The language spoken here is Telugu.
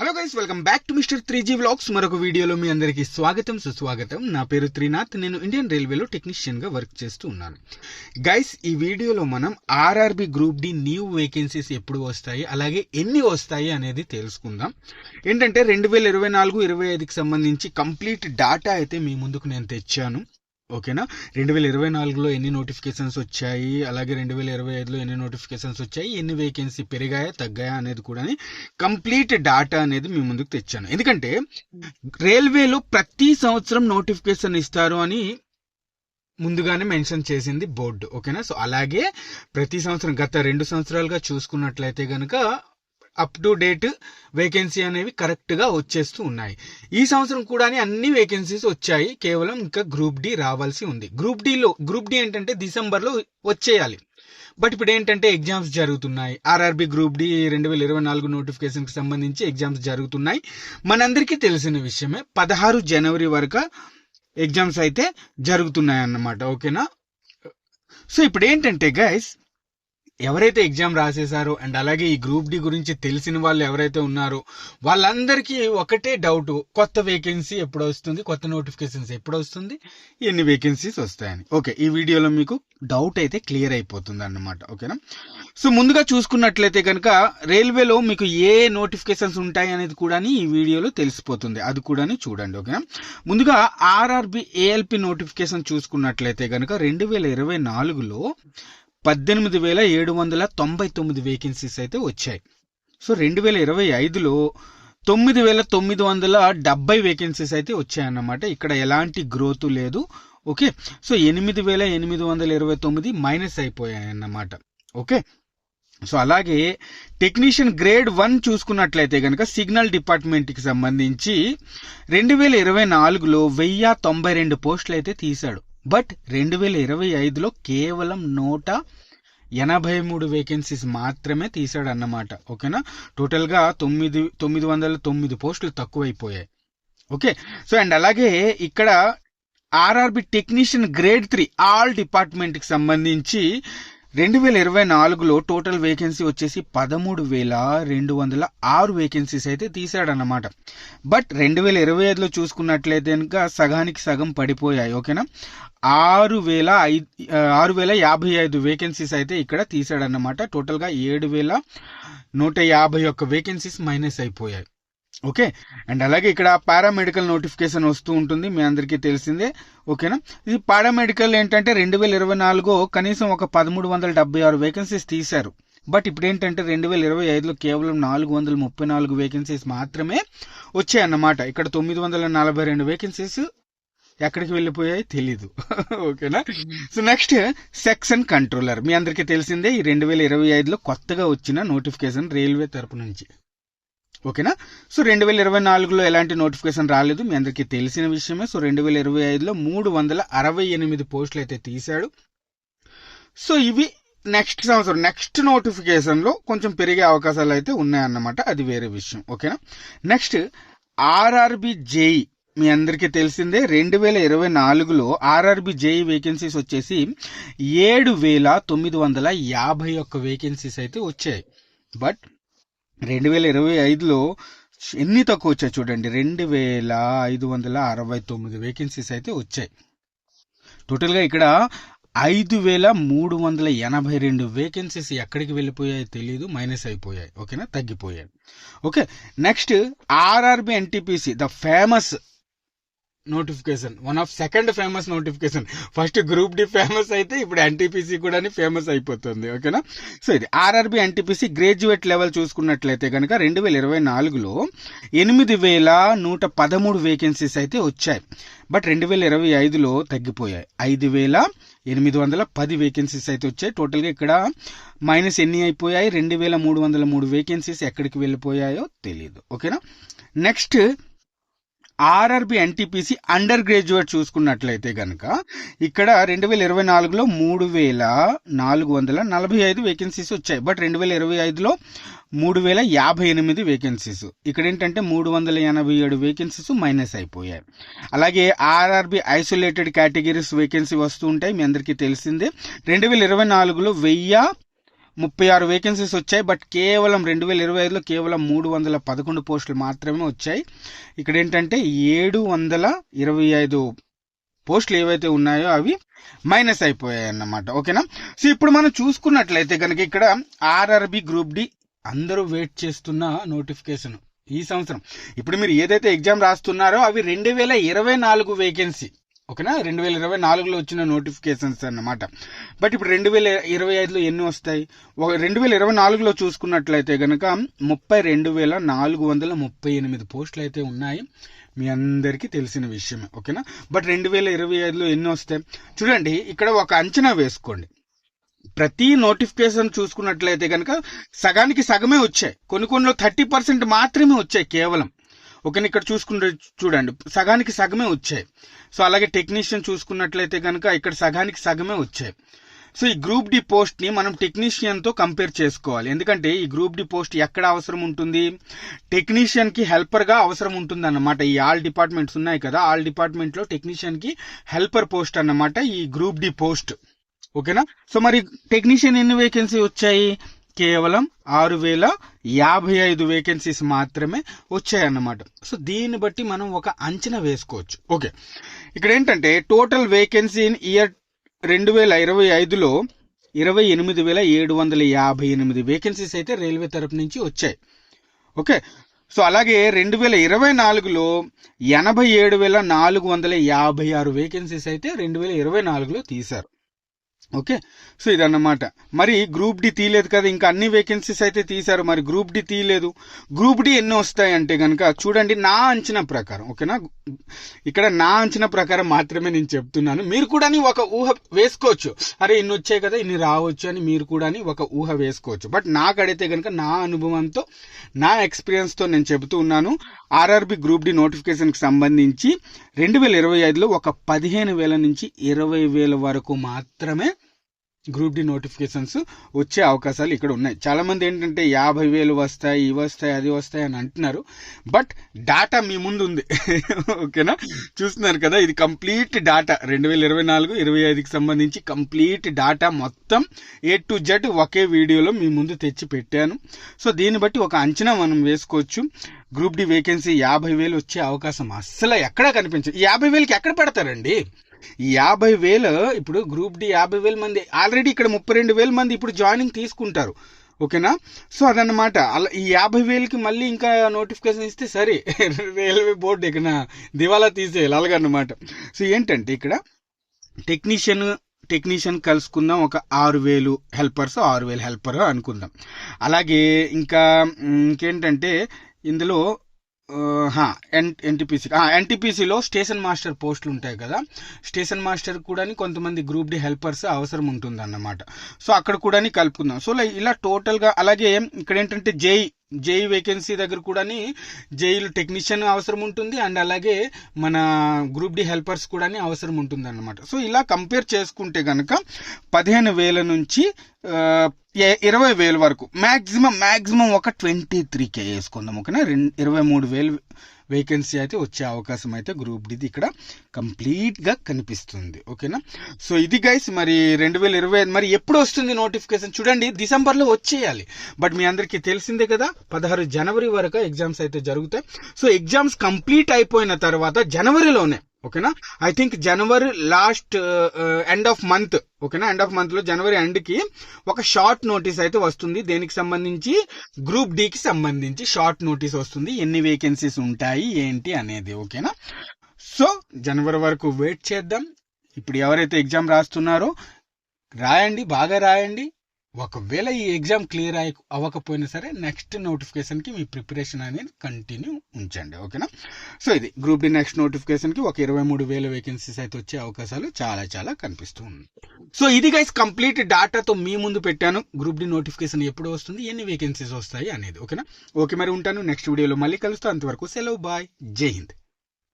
Hello guys welcome back to mister three G vlogs మరొక వీడియోలో మీ అందరికీ స్వాగతం సుస్వాగతం. నా పేరు త్రినాథ్. నేను ఇండియన్ రైల్వేలో టెక్నీషియన్గా వర్క్ చేస్తూ ఉన్నాను. గైస్ ఈ వీడియోలో మనం RRB group D new vacancies ఎప్పుడు వస్తాయి అలాగే ఎన్ని వస్తాయి అనేది తెలుసుకుందాం. ఏంటంటే రెండు వేల ఇరవై నాలుగు ఇరవై ఐదుకి సంబంధించి కంప్లీట్ డాటా అయితే మీ ముందుకు నేను తెచ్చాను. ఓకేనా? రెండు వేల ఇరవై నాలుగులో ఎన్ని నోటిఫికేషన్స్ వచ్చాయి? అలాగే రెండు వేల ఇరవై ఐదులో ఎన్ని నోటిఫికేషన్స్ వచ్చాయి? ఎన్ని వేకెన్సీ పెరిగాయా తగ్గాయా అనేది కూడా కంప్లీట్ డాటా అనేది మీ ముందుకు తెచ్చాను. ఎందుకంటే రైల్వేలో ప్రతి సంవత్సరం నోటిఫికేషన్ ఇస్తారు అని ముందుగానే మెన్షన్ చేసింది బోర్డు. ఓకేనా? సో అలాగే ప్రతి సంవత్సరం గత రెండు సంవత్సరాలుగా చూసుకున్నట్లయితే కనుక అప్ టు డేట్ వేకెన్సీ అనేవి కరెక్ట్గా వచ్చేస్తూ ఉన్నాయి. ఈ సంవత్సరం కూడా అన్ని వేకెన్సీస్ వచ్చాయి. కేవలం ఇంకా గ్రూప్ డి రావాల్సి ఉంది. గ్రూప్ డిలో గ్రూప్ డి ఏంటంటే డిసెంబర్లో వచ్చేయాలి. బట్ ఇప్పుడు ఏంటంటే ఎగ్జామ్స్ జరుగుతున్నాయి. ఆర్ఆర్బి గ్రూప్ డి రెండు వేల ఇరవై నాలుగు నోటిఫికేషన్కి సంబంధించి ఎగ్జామ్స్ జరుగుతున్నాయి. మనందరికీ తెలిసిన విషయమే పదహారు జనవరి వరకు ఎగ్జామ్స్ అయితే జరుగుతున్నాయి అన్నమాట ఓకేనా? సో ఇప్పుడు ఏంటంటే గైస్ ఎవరైతే ఎగ్జామ్ రాసేసారో అండ్ అలాగే ఈ గ్రూప్ డి గురించి తెలిసిన వాళ్ళు ఎవరైతే ఉన్నారో వాళ్ళందరికీ ఒకటే డౌట్ కొత్త వేకెన్సీ ఎప్పుడు వస్తుంది కొత్త నోటిఫికేషన్స్ ఎప్పుడు వస్తుంది ఎన్ని వేకెన్సీస్ వస్తాయని. ఓకే ఈ వీడియోలో మీకు డౌట్ అయితే క్లియర్ అయిపోతుంది అన్నమాట ఓకేనా సో ముందుగా చూసుకున్నట్లయితే కనుక రైల్వేలో మీకు ఏ నోటిఫికేషన్స్ ఉంటాయి అనేది కూడా ఈ వీడియోలో తెలిసిపోతుంది. అది కూడా చూడండి ఓకేనా ముందుగా ఆర్ఆర్బి ఏఎల్పి నోటిఫికేషన్ చూసుకున్నట్లయితే కనుక రెండు వేల ఇరవై నాలుగులో పద్దెనిమిది వేల ఏడు వందల తొంభై తొమ్మిది వేకెన్సీస్ అయితే వచ్చాయి. సో రెండు వేల ఇరవై ఐదులో తొమ్మిది వేల తొమ్మిది వందల డెబ్బై వేకెన్సీస్ అయితే వచ్చాయన్నమాట. ఇక్కడ ఎలాంటి గ్రోత్ లేదు. ఓకే? సో ఎనిమిది వేల ఎనిమిది వందల ఇరవై తొమ్మిది మైనస్ అయిపోయాయి అన్నమాట ఓకే? సో అలాగే టెక్నీషియన్ గ్రేడ్ వన్ చూసుకున్నట్లయితే కనుక సిగ్నల్ డిపార్ట్మెంట్కి సంబంధించి రెండు వేల ఇరవై నాలుగులో వెయ్యి తొంభై రెండు పోస్టులు అయితే తీశాడు. బట్ రెండు వేల ఇరవై ఐదులో కేవలం నూట ఎనభై మూడు వేకెన్సీస్ మాత్రమే తీశాడు అన్నమాట ఓకేనా టోటల్గా తొమ్మిది తొమ్మిది వందల తొమ్మిది పోస్టులు తక్కువైపోయాయి. ఓకే సో అండ్ అలాగే ఇక్కడ RRB technician grade three all డిపార్ట్మెంట్కి సంబంధించి రెండు వేల ఇరవై నాలుగులో టోటల్ వేకెన్సీ వచ్చేసి పదమూడు వేల రెండు వందల ఆరు వేకెన్సీస్ అయితే తీశాడన్నమాట. బట్ రెండు వేల ఇరవై ఐదులో చూసుకున్నట్లయితే కనుక సగానికి సగం పడిపోయాయి ఓకేనా? ఆరు వేల ఐదు ఆరు వేల యాభై ఐదు వేకెన్సీస్ అయితే ఇక్కడ తీశాడన్నమాట. టోటల్గా ఏడు వేల నూట యాభై ఒక్క వేకెన్సీస్ మైనస్ అయిపోయాయి. ఓకే. అండ్ అలాగే ఇక్కడ పారామెడికల్ నోటిఫికేషన్ వస్తూ ఉంటుంది మీ అందరికీ తెలిసిందే. ఓకేనా? ఇది పారామెడికల్ ఏంటంటే రెండు వేల ఇరవై నాలుగు కనీసం ఒక పదమూడు వందల డెబ్బై ఆరు వేకెన్సీస్ తీశారు. బట్ ఇప్పుడు ఏంటంటే రెండు వేల ఇరవై ఐదులో కేవలం నాలుగు వందల ముప్పై నాలుగు వేకెన్సీస్ మాత్రమే వచ్చాయన్నమాట. ఇక్కడ తొమ్మిది వందల నలభై రెండు వేకెన్సీస్ ఎక్కడికి వెళ్ళిపోయాయి తెలీదు. ఓకేనా? So next section controller. మీ అందరికీ తెలిసిందే ఈ రెండు వేల ఇరవై ఐదులో కొత్తగా వచ్చిన నోటిఫికేషన్ రైల్వే తరపు నుంచి. ఓకేనా? సో రెండు వేల ఇరవై నాలుగులో ఎలాంటి నోటిఫికేషన్ రాలేదు? మీ అందరికీ తెలిసిన విషయమే. సో రెండు వేల ఇరవై ఐదులో మూడు వందల అరవై ఎనిమిది పోస్టులు అయితే తీశాడు. సో ఇవి నెక్స్ట్ సంవత్సరం నెక్స్ట్ నోటిఫికేషన్లో కొంచెం పెరిగే అవకాశాలు అయితే ఉన్నాయన్నమాట. అది వేరే విషయం. ఓకేనా? నెక్స్ట్ ఆర్ఆర్బి జేఈ మీ అందరికీ తెలిసిందే రెండు వేల ఇరవై నాలుగులో ఆర్ఆర్బి జేఈ వేకెన్సీస్ వచ్చేసి ఏడు వేల తొమ్మిది వందల యాభై ఒక్క వేకెన్సీస్ అయితే వచ్చాయి. బట్ రెండు వేల ఇరవై ఐదులో ఎన్ని తక్కువ వచ్చాయి చూడండి. రెండు వేల ఐదు వందల అరవై తొమ్మిది వేకెన్సీస్ అయితే వచ్చాయి. టోటల్గా ఇక్కడ ఐదు వేల మూడు వందల ఎనభై రెండు వేకెన్సీస్ ఎక్కడికి వెళ్ళిపోయాయో తెలియదు మైనస్ అయిపోయాయి. ఓకేనా? తగ్గిపోయాయి. Okay. Next RRB NTPC the famous notification one of second famous notification first group D famous అయితే ఇప్పుడు ఎన్టీపీసీ కూడా ఫేమస్ అయిపోతుంది ఓకేనా సో ఇది ఆర్ఆర్బి ఎన్టీపీసీ గ్రాడ్యుయేట్ లెవెల్ చూసుకున్నట్లయితే కనుక రెండు వేల ఇరవై నాలుగులో ఎనిమిది వేల నూట పదమూడు వేకెన్సీస్ అయితే వచ్చాయి. బట్ రెండు వేల ఇరవై ఐదులో తగ్గిపోయాయి. ఐదు వేల ఎనిమిది వందల పది వేకెన్సీస్ అయితే వచ్చాయి. టోటల్గా ఇక్కడ మైనస్ ఎన్ని అయిపోయాయి? రెండు వేల మూడు వందల మూడు వేకెన్సీస్ ఎక్కడికి వెళ్ళిపోయాయో తెలియదు ఓకేనా next RRB NTPC undergraduate చూసుకున్నట్లయితే కనుక ఇక్కడ రెండు వేల ఇరవై నాలుగులో మూడు వేల నాలుగు వందల నలభై ఐదు వేకెన్సీస్ వచ్చాయి. బట్ రెండు వేల ఇరవై ఐదులో మూడు వేల యాభై ఎనిమిది వేకెన్సీస్ ఇక్కడ ఏంటంటే మూడు వందల ఎనభై ఏడు వేకెన్సీస్ మైనస్ అయిపోయాయి. అలాగే ఆర్ఆర్బి ఐసోలేటెడ్ కేటగిరీస్ వేకెన్సీ వస్తూ ఉంటాయి. మీ అందరికీ తెలిసిందే. రెండు వేల ఇరవై నాలుగులో వెయ్యి ముప్పై ఆరు వేకెన్సీస్ వచ్చాయి బట్ కేవలం రెండు వేల ఇరవై ఐదులో కేవలం మూడు వందల పదకొండు పోస్టులు మాత్రమే వచ్చాయి. ఇక్కడ ఏంటంటే ఏడు వందల ఇరవై ఐదు పోస్టులు ఏవైతే ఉన్నాయో అవి మైనస్ అయిపోయాయి అన్నమాట. ఓకేనా? సో ఇప్పుడు మనం చూసుకున్నట్లయితే కనుక ఇక్కడ ఆర్ఆర్బి గ్రూప్ డి అందరూ వెయిట్ చేస్తున్న నోటిఫికేషన్ ఈ సంవత్సరం. ఇప్పుడు మీరు ఏదైతే ఎగ్జామ్ రాస్తున్నారో అవి రెండు వేల ఇరవై నాలుగు వేకెన్సీ ఓకేనా? రెండు వేల ఇరవై నాలుగులో వచ్చిన నోటిఫికేషన్స్ అన్నమాట. బట్ ఇప్పుడు రెండు వేల ఇరవై ఐదులో ఎన్ని వస్తాయి? ఒక రెండు వేల ఇరవై నాలుగులో చూసుకున్నట్లయితే కనుక ముప్పై రెండు వేల నాలుగు వందల ముప్పై ఎనిమిది పోస్టులు అయితే ఉన్నాయి. మీ అందరికీ తెలిసిన విషయమే ఓకేనా? బట్ రెండు వేల ఇరవై ఐదులో ఎన్ని వస్తాయి? చూడండి ఇక్కడ ఒక అంచనా వేసుకోండి. ప్రతి నోటిఫికేషన్ చూసుకున్నట్లయితే కనుక సగానికి సగమే వచ్చాయి. కొన్ని కొన్ని థర్టీ పర్సెంట్ మాత్రమే వచ్చాయి కేవలం. ఓకే ఇక్కడ చూసుకుంటే చూడండి సగానికి సగమే వచ్చాయి. సో అలాగే టెక్నీషియన్ చూసుకున్నట్లయితే కనుక ఇక్కడ సగానికి సగమే వచ్చాయి. సో ఈ గ్రూప్ డి పోస్ట్ని మనం టెక్నీషియన్తో కంపేర్ చేసుకోవాలి. ఎందుకంటే ఈ గ్రూప్ డి పోస్ట్ ఎక్కడ అవసరం ఉంటుంది? టెక్నీషియన్కి హెల్పర్గా అవసరం ఉంటుంది అన్నమాట ఈ ఆల్ డిపార్ట్మెంట్స్ ఉన్నాయి కదా ఆల్ డిపార్ట్మెంట్లో టెక్నీషియన్కి హెల్పర్ పోస్ట్ అన్నమాట ఈ గ్రూప్ డి పోస్ట్. ఓకేనా? సో మరి టెక్నీషియన్ ఎన్ని వేకెన్సీ వచ్చాయి? కేవలం ఆరు వేల యాభై ఐదు వేకెన్సీస్ మాత్రమే వచ్చాయన్నమాట. సో దీన్ని బట్టి మనం ఒక అంచనా వేసుకోవచ్చు. ఓకే. ఇక్కడ ఏంటంటే టోటల్ వేకెన్సీ ఇన్ ఇయర్ రెండు వేల ఇరవై ఐదులో ఇరవై ఎనిమిది వేల ఏడు వందల యాభై ఎనిమిది వేకెన్సీస్ అయితే రైల్వే తరపు నుంచి వచ్చాయి. ఓకే. సో అలాగే రెండు వేల ఇరవై నాలుగులో ఎనభై ఏడు వేల నాలుగు వందల యాభై ఆరు వేకెన్సీస్ అయితే రెండు వేల ఇరవై నాలుగులో తీశారు. ఓకే? సో ఇదన్నమాట. మరి గ్రూప్ డి తీయలేదు కదా ఇంకా అన్ని వేకెన్సీస్ అయితే తీశారు. మరి గ్రూప్ డి తీయలేదు. గ్రూప్ డి ఎన్ని వస్తాయంటే కనుక చూడండి నా అంచనా ప్రకారం ఓకేనా? ఇక్కడ నా అంచనా ప్రకారం మాత్రమే నేను చెప్తున్నాను. మీరు కూడా ఒక ఊహ వేసుకోవచ్చు. అరే ఇన్ని వచ్చాయి కదా ఇన్ని రావచ్చు అని మీరు కూడా ఒక ఊహ వేసుకోవచ్చు. బట్ నాకు అడిగితే కనుక నా అనుభవంతో నా ఎక్స్పీరియన్స్తో నేను చెబుతూ ఉన్నాను. ఆర్ఆర్బి గ్రూప్ డి నోటిఫికేషన్కి సంబంధించి రెండు వేల ఇరవై ఐదులో ఒక పదిహేను వేల నుంచి ఇరవై వేల వరకు మాత్రమే గ్రూప్ డి నోటిఫికేషన్స్ వచ్చే అవకాశాలు ఇక్కడ ఉన్నాయి. చాలామంది ఏంటంటే యాభై వేలు వస్తాయి ఇవి వస్తాయి అది వస్తాయి అని అంటున్నారు. బట్ డాటా మీ ముందు ఉంది. ఓకేనా? చూస్తున్నారు కదా ఇది కంప్లీట్ డాటా. రెండు వేల ఇరవై నాలుగు ఇరవై ఐదుకి సంబంధించి కంప్లీట్ డాటా మొత్తం ఏ టు జెడ్ ఒకే వీడియోలో మీ ముందు తెచ్చి పెట్టాను. సో దీన్ని బట్టి ఒక అంచనా మనం వేసుకోవచ్చు. గ్రూప్ డి వేకెన్సీ యాభై వేలు వచ్చే అవకాశం అస్సలు ఎక్కడా కనిపించదు యాభై వేలకి ఎక్కడ పెడతారండి? యాభై వేలు ఇప్పుడు గ్రూప్ డి యాభై వేల మంది ఆల్రెడీ ఇక్కడ ముప్పై రెండు వేల మంది ఇప్పుడు జాయినింగ్ తీసుకుంటారు. ఓకేనా? సో అదనమాట అలా ఈ యాభై వేలకి మళ్ళీ ఇంకా నోటిఫికేషన్ ఇస్తే సరే రైల్వే బోర్డు ఇక్కడ దివాలా తీసేయాలి అలాగనమాట సో ఏంటంటే ఇక్కడ టెక్నీషియన్ టెక్నీషియన్ కలుసుకుందాం ఒక ఆరు వేలు హెల్పర్స్ ఆరు వేలు హెల్పర్ అనుకుందాం. అలాగే ఇంకా ఇంకేంటంటే ఇందులో ఎన్ ఎన్టీపీసీ ఎన్టీపీసీలో స్టేషన్ మాస్టర్ పోస్టులు ఉంటాయి కదా. స్టేషన్ మాస్టర్ కూడా కొంతమంది గ్రూప్ డి హెల్పర్స్ అవసరం ఉంటుంది అన్నమాట సో అక్కడ కూడా కలుపుకుందాం. సో ఇలా టోటల్గా అలాగే ఇక్కడ ఏంటంటే జేఈ జేఈ వేకెన్సీ దగ్గర కూడా జైలు టెక్నీషియన్ అవసరం ఉంటుంది అండ్ అలాగే మన గ్రూప్ డి హెల్పర్స్ కూడా అవసరం ఉంటుంది అన్నమాట సో ఇలా కంపేర్ చేసుకుంటే కనుక పదిహేను వేల నుంచి ఇరవై వేల వరకు మ్యాక్సిమం మాక్సిమం ఒక ట్వంటీ త్రీ కే వేసుకుందాం ఓకేనా? రెండు ఇరవై మూడు వేలు వేకెన్సీ అయితే వచ్చే అవకాశం అయితే గ్రూప్ డిది ఇక్కడ కంప్లీట్గా కనిపిస్తుంది. ఓకేనా సో ఇది గైస్ మరి రెండు వేల ఇరవై ఐదు మరి ఎప్పుడు వస్తుంది నోటిఫికేషన్ చూడండి డిసెంబర్లో వచ్చేయాలి. బట్ మీ అందరికీ తెలిసిందే కదా పదహారు జనవరి వరకు ఎగ్జామ్స్ అయితే జరుగుతాయి. సో ఎగ్జామ్స్ కంప్లీట్ అయిపోయిన తర్వాత జనవరిలోనే ఓకేనా? I think January last end of month ఓకేనా? ఎండ్ ఆఫ్ మంత్లో జనవరి ఎండ్కి ఒక షార్ట్ నోటీస్ అయితే వస్తుంది. దేనికి సంబంధించి? గ్రూప్ డి కి సంబంధించి షార్ట్ నోటీస్ వస్తుంది. ఎన్ని వేకెన్సీస్ ఉంటాయి? ఏంటి అనేది ఓకేనా? సో జనవరి వరకు వెయిట్ చేద్దాం. ఇప్పుడు ఎవరైతే ఎగ్జామ్ రాస్తున్నారో రాయండి బాగా రాయండి. ఒకవేళ ఈ ఎగ్జామ్ క్లియర్ అయ్యి అవ్వకపోయినా సరే నెక్స్ట్ నోటిఫికేషన్కి మీ ప్రిపరేషన్ అనేది కంటిన్యూ ఉంచండి ఓకేనా? సో ఇది గ్రూప్ డి నెక్స్ట్ నోటిఫికేషన్కి ఒక ఇరవై మూడు వేల వేకెన్సీస్ అయితే వచ్చే అవకాశాలు చాలా చాలా కనిపిస్తూ ఉన్నాయి. సో ఇది గైస్ కంప్లీట్ డాటాతో మీ ముందు పెట్టాను. గ్రూప్ డి నోటిఫికేషన్ ఎప్పుడు వస్తుంది ఎన్ని వేకెన్సీస్ వస్తాయి అనేది ఓకేనా? ఓకే మరి ఉంటాను. నెక్స్ట్ వీడియోలో మళ్ళీ కలుస్తాను. అంతవరకు సెలవు బాయ్. జై హింద్.